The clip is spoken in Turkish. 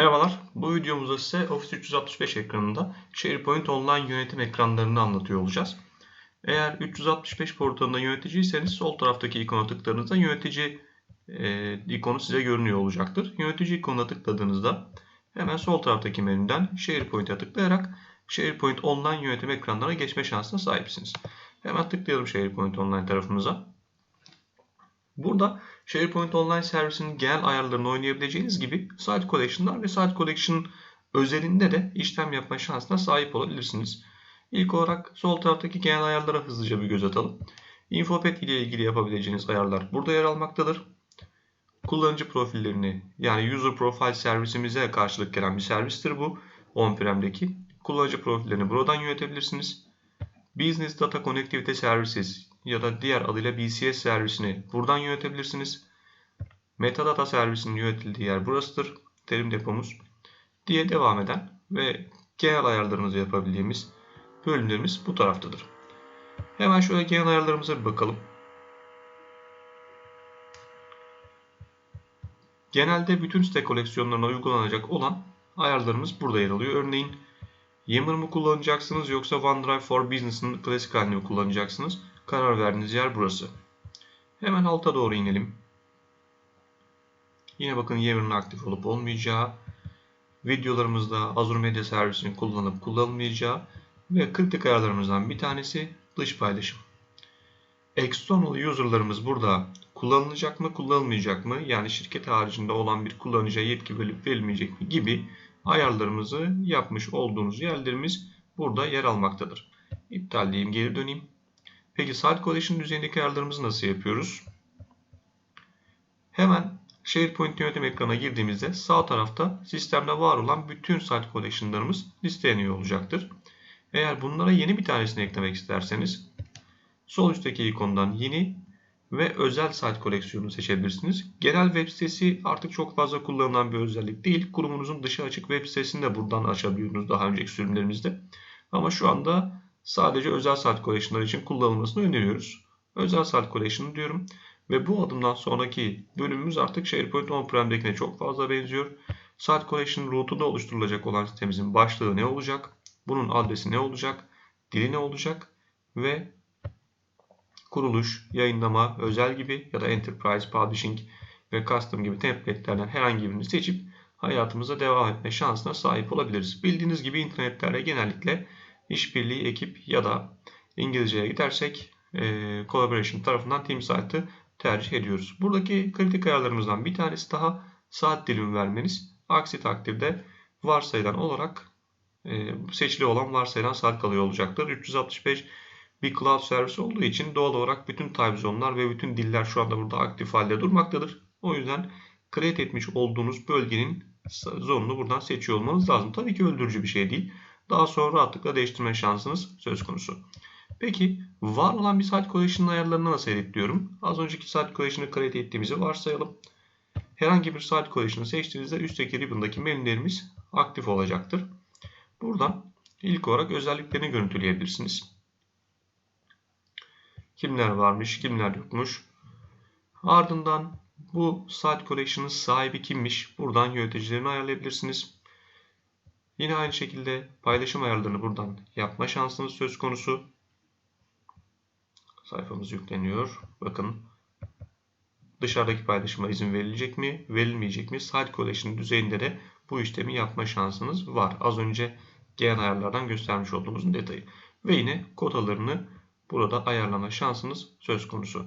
Merhabalar, bu videomuzda size Office 365 ekranında SharePoint Online yönetim ekranlarını anlatıyor olacağız. Eğer 365 portalında yöneticiyseniz sol taraftaki ikona tıkladığınızda yönetici e, ikonu size görünüyor olacaktır. Yönetici ikonuna tıkladığınızda hemen sol taraftaki menüden SharePoint'e tıklayarak SharePoint Online yönetim ekranlarına geçme şansına sahipsiniz. Hemen tıklayalım SharePoint Online tarafımıza. Burada SharePoint Online servisinin genel ayarlarını oynayabileceğiniz gibi Site Collection'lar ve Site Collection özelinde de işlem yapma şansına sahip olabilirsiniz. İlk olarak sol taraftaki genel ayarlara hızlıca bir göz atalım. InfoPad ile ilgili yapabileceğiniz ayarlar burada yer almaktadır. Kullanıcı profillerini yani User Profile servisimize karşılık gelen bir servistir bu. On-prem'deki. Kullanıcı profillerini buradan yönetebilirsiniz. Business Data Connectivity Services ya da diğer adıyla BCS servisini buradan yönetebilirsiniz. Metadata servisinin yönetildiği yer burasıdır. Terim depomuz diye devam eden ve genel ayarlarımızı yapabildiğimiz bölümlerimiz bu taraftadır. Hemen şöyle genel ayarlarımıza bir bakalım. Genelde bütün site koleksiyonlarına uygulanacak olan ayarlarımız burada yer alıyor. Örneğin Yammer mı kullanacaksınız yoksa OneDrive for Business'ın klasik halini mi kullanacaksınız? Karar verdiğiniz yer burası. Hemen alta doğru inelim. Yine bakın Yammer'ın aktif olup olmayacağı, videolarımızda Azure Media Servisini kullanıp kullanılmayacağı ve kritik ayarlarımızdan bir tanesi dış paylaşım. External user'larımız burada kullanılacak mı kullanılmayacak mı yani şirket haricinde olan bir kullanıcıya yetki verilip verilmeyecek mi gibi ayarlarımızı yapmış olduğunuz yerlerimiz burada yer almaktadır. İptal diyeyim geri döneyim. Peki Site Collection düzeyindeki ayarlarımızı nasıl yapıyoruz? Hemen SharePoint yönetim ekranına girdiğimizde sağ tarafta sistemde var olan bütün Site Collection'larımız listeleniyor olacaktır. Eğer bunlara yeni bir tanesini eklemek isterseniz sol üstteki ikondan yeni ve özel site koleksiyonu seçebilirsiniz. Genel web sitesi artık çok fazla kullanılan bir özellik değil. Kurumunuzun dışı açık web sitesini de buradan açabiliyorsunuz daha önceki sürümlerimizde. Ama şu anda sadece özel site collection'lar için kullanılmasını öneriyoruz. Özel site collection diyorum. Ve bu adımdan sonraki bölümümüz artık SharePoint On-Prem'dekine çok fazla benziyor. Site Collection route'u da oluşturulacak olan sitemizin başlığı ne olacak? Bunun adresi ne olacak? Dili ne olacak? Ve kuruluş, yayınlama, özel gibi ya da enterprise, publishing ve custom gibi template'lerden herhangi birini seçip hayatımıza devam etme şansına sahip olabiliriz. Bildiğiniz gibi internetlerde genellikle işbirliği ekip ya da İngilizceye gidersek e, collaboration tarafından team site'ı tercih ediyoruz. Buradaki kritik ayarlarımızdan bir tanesi daha saat dilimi vermeniz. Aksi takdirde varsayılan olarak e, seçili olan varsayılan saat kalıyor olacaktır. 365 bir cloud servisi olduğu için doğal olarak bütün time zone'lar ve bütün diller şu anda burada aktif halde durmaktadır. O yüzden create etmiş olduğunuz bölgenin zonunu buradan seçiyor olmanız lazım. Tabii ki öldürücü bir şey değil. Daha sonra rahatlıkla değiştirme şansınız söz konusu. Peki var olan bir site collection ayarlarını nasıl editliyorum? Az önceki site collection'ı create ettiğimizi varsayalım. Herhangi bir site collection'ı seçtiğinizde üstteki ribbon'daki menülerimiz aktif olacaktır. Buradan ilk olarak özelliklerini görüntüleyebilirsiniz. Kimler varmış, kimler yokmuş. Ardından bu site collection'ın sahibi kimmiş? Buradan yöneticilerini ayarlayabilirsiniz. Yine aynı şekilde paylaşım ayarlarını buradan yapma şansınız söz konusu. Sayfamız yükleniyor. Bakın dışarıdaki paylaşıma izin verilecek mi, verilmeyecek mi? Site collection düzeyinde de bu işlemi yapma şansınız var. Az önce genel ayarlardan göstermiş olduğumuz detayı. Ve yine kotalarını burada ayarlama şansınız söz konusu.